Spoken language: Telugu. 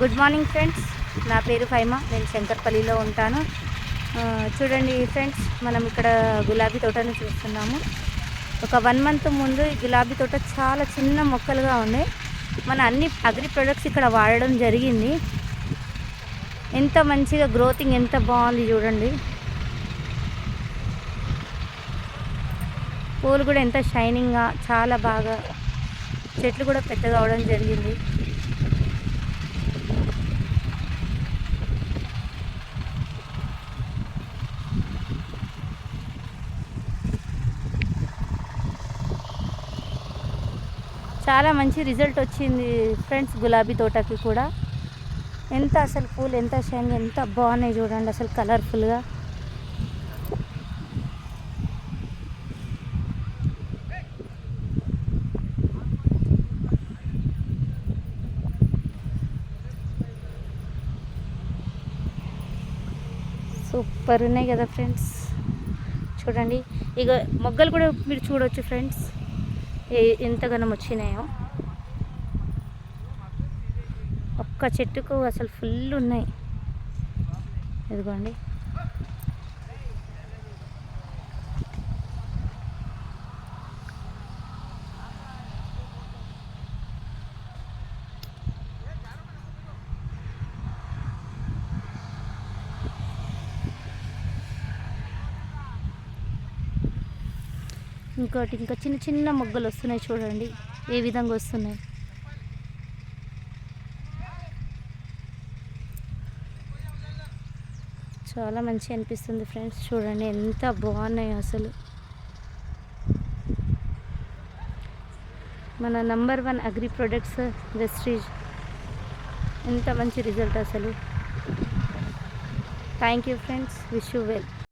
గుడ్ మార్నింగ్ ఫ్రెండ్స్ నా పేరు ఫైమ. నేను శంకర్పల్లిలో ఉంటాను. చూడండి ఫ్రెండ్స్ మనం ఇక్కడ గులాబీ తోటను చూస్తున్నాము. ఒక వన్ మంత్ ముందు ఈ గులాబీ తోట చాలా చిన్న మొక్కలుగా ఉండే. మన అన్ని అగ్రి ప్రొడక్ట్స్ ఇక్కడ వాడడం జరిగింది. ఎంత మంచిగా గ్రోతింగ్ ఎంత బాగుంది చూడండి. పూలు కూడా ఎంత షైనింగ్గా చాలా బాగా చెట్లు కూడా పెద్దగా అవడం జరిగింది. చాలా మంచి రిజల్ట్ వచ్చింది ఫ్రెండ్స్ గులాబీ తోటకి కూడా. ఎంత అసలు పూలు ఎంత షైన్ ఎంత బాగున్నాయి చూడండి అసలు కలర్ఫుల్గా. సూపర్ ఉన్నాయి కదా ఫ్రెండ్స్. చూడండి ఇక మొగ్గలు కూడా మీరు చూడొచ్చు ఫ్రెండ్స్. ఎంతగానో వచ్చినాయో. ఒక్క చెట్టుకు అసలు ఫుల్ ఉన్నాయి. ఇదిగోండి. ఇంకోటి ఇంకా చిన్న చిన్న మొగ్గలు వస్తున్నాయి చూడండి. ఏ విధంగా వస్తున్నాయి? చాలా మంచి అనిపిస్తుంది ఫ్రెండ్స్. చూడండి ఎంత బాగున్నాయి అసలు. మన నంబర్ వన్ అగ్రి ప్రొడక్ట్స్ వెస్ట్రీజ్. ఎంత మంచి రిజల్ట్ అసలు. Thank you friends. Wish you well.